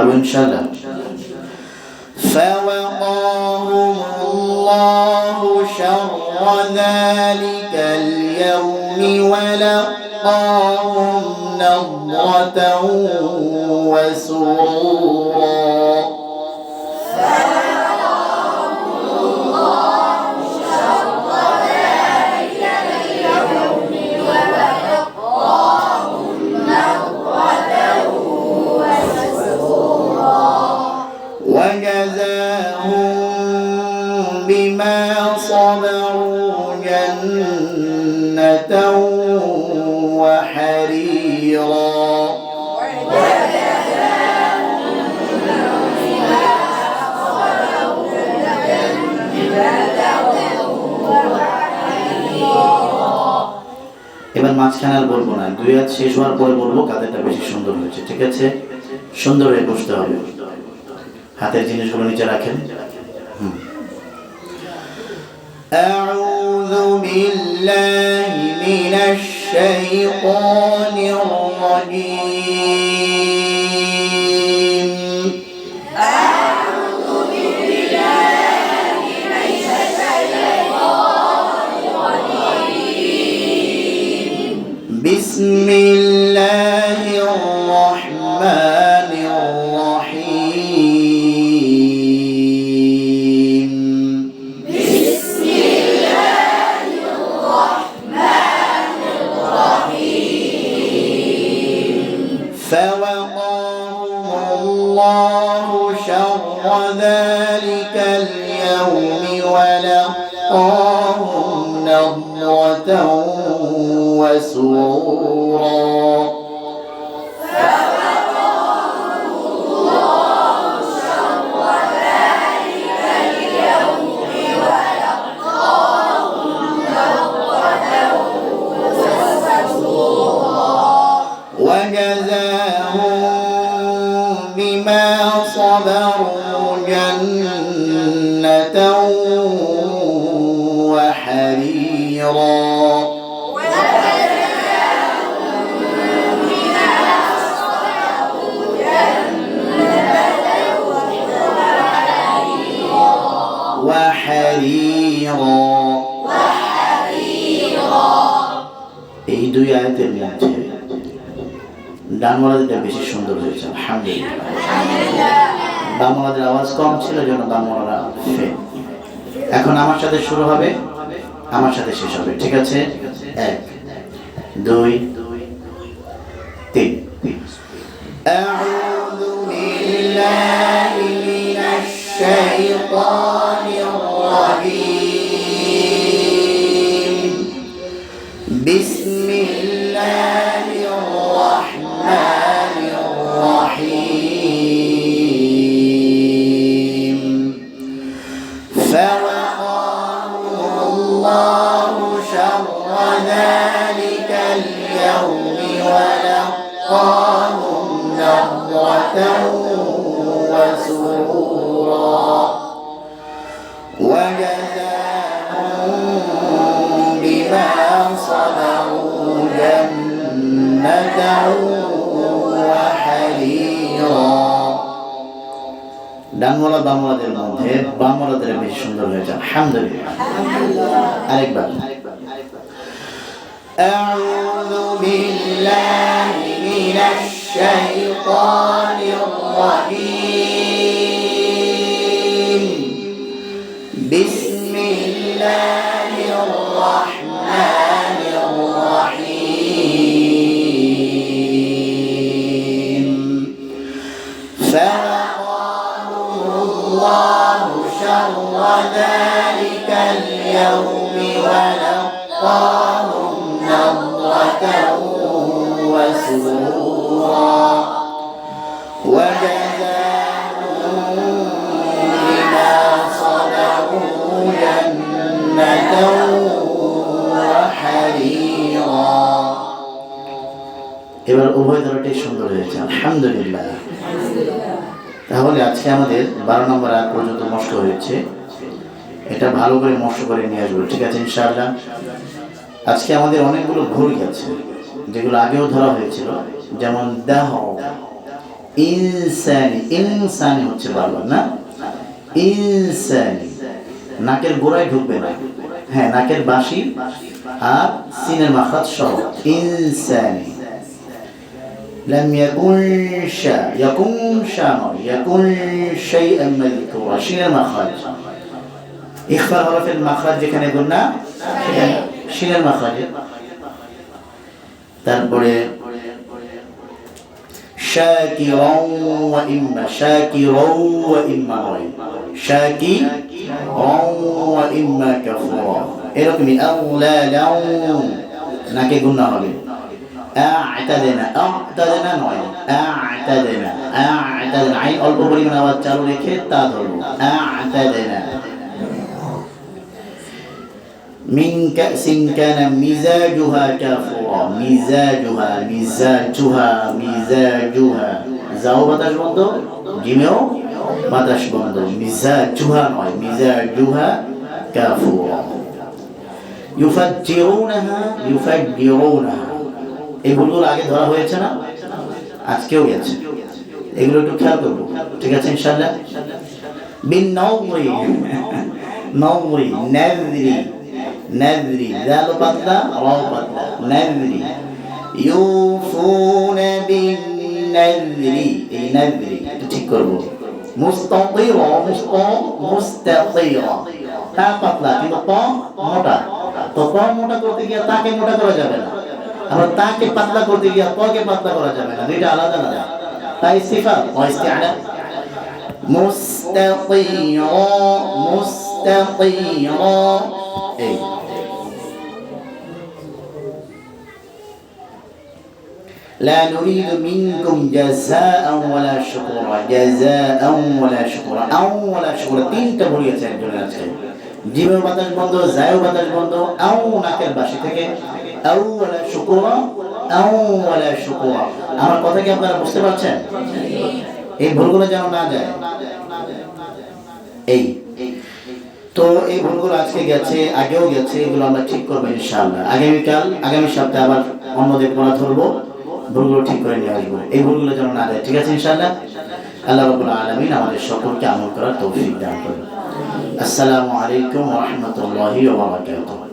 قالوا إن شاء الله. فوقاهم الله شر ذلك اليوم ولقاهم نظرة وسرورا. جنة وحريرا এবার মাঝখানে আর বলবো না দুই হাত শেষ হওয়ার পরে বলবো কাদেরটা বেশি সুন্দর হয়েছে ঠিক আছে সুন্দর হয়ে বসতে হবে হাতের জিনিসগুলো নিচে রাখেন হুম। أعوذ بالله من الشيطان الرجيم. بسم ولقاهم نضرة وسرورا. بما صبروا جنة وحريرا وحريرا এই দুই আয়াতের মধ্যে ডানমরাদিটা বেশি সুন্দর হয়েছে আলহামদুলিল্লাহ বাংলাদের আওয়াজ কম ছিল যেন বাংলারা ফেল এখন আমার সাথে শুরু হবে আমার সাথে শেষ হবে ঠিক আছে এক দুই তিন أعوذ بالله من الشيطان الرجيم جنة وحريرا ডাঙ্গলা বাংলাদের মধ্যে বাংলাদের বেশি সুন্দর হয়েছে আলহামদুলিল্লাহ আরেকবার أعوذ بالله من الشيطان الرجيم فوقاهم الله شر ذلك اليوم ولقاهم نضرة وسرورا وجزاهم بما صبروا جنة وحريرا এবার উভয় দলটি সুন্দর হয়েছে আলহামদুলিল্লাহ তাহলে আজকে আমাদের বারো নম্বর আগ পর্যন্ত নষ্ট হয়েছে। এটা ভালো করে নষ্ট করে নিয়ে আসব, ঠিক আছে ইনশাআল্লাহ? আজকে আমাদের অনেকগুলো ভুল গেছে, যেগুলো আগেও ধরা হয়েছিল, যেমন দেহ। ইনসানি ইনসানি হচ্ছে বারবার না? ইনসানি, নাকের গোড়ায় ঢুকবে না। হ্যাঁ নাকের বাঁশি আর সিনের মাখাত সহ। ইনসানি। لم يكن شا يكن شا নয় يكن شيئا مذكورا শিনের মাখাজ ইখফা হরফের মাখাজ যেখানে গুন্না সেখানে শিনের মাখাজে তারপরে شاكرا وإما شاكرا وإما নয় شاكرا وإما كفورا এরকমই أغلالا নাকে গুন্না হবে أعتدنا أعتدنا নয় أعتدنا أعتدنا আইন অল্প পরিমাণ আওয়াজ চালু রেখে তা ধরবো أعتدنا من كأس كان مزاجها كافورا مزاجها مزاجها مزاجها যাও বাতাস বন্ধ জিমেও বাতাস বন্ধ মিজাজুহা নয় মিজাজুহা কাফুরা ইউফাজ্জিরুনাহা ইউফাজ্জিরুনাহা এই ভুলগুলো আগে ধরা হয়েছে না? আজকেও গেছে। এগুলো একটু খেয়াল করব। ঠিক আছে ইনশাল্লাহ বিন নওরি নওরি নাযরি নাযরি জাল পাতলা রাও পাতলা নাযরি ইউফুনা বিন নাযরি এই নাযরি একটু ঠিক করব। মুস্তাতিরা, মুস্তা, মুস্তাতিরা। তা পাতলা, কিন্তু প মোটা। তো প মোটা করতে গিয়ে তাকে মোটা করা যাবে না। আবার তাকে পাতলা করতে গিয়ে পকে পাতলা করা যাবে না দুইটা আলাদা আলাদা তাই সিফা ওয়াইস্তিআলা মুস্তাতিরা মুস্তাতিরা এই لا نريد منكم جزاء ولا شكورا جزاء ولا شكورا أو ولا شكورا তিনটা বলিয়েছে একজনের আজকে জীবের বাতাস বন্ধ জায়ু বাতাস বন্ধ আও নাকের বাসি থেকে আমার কথা কি আপনারা বুঝতে পারছেন? এই ভুলগুলো যেন না যায়। এই। তো এই ভুলগুলো আজকে গেছে, আগেও গেছে, এগুলো আমরা ঠিক করব ইনশাআল্লাহ। আগামীকাল, আগামী সপ্তাহে আবার অন্যদের পড়া ধরবো, ভুলগুলো ঠিক করে নিয়ে আসব। এই ভুলগুলো যেন না যায়, ঠিক আছে ইনশাআল্লাহ? আল্লাহ রাব্বুল আলামিন আমাদের সকলকে আমল করার তৌফিক দান করুন। আসসালামু আলাইকুম রাহমাতুল্লাহি ওয়া বারাকাতুহু।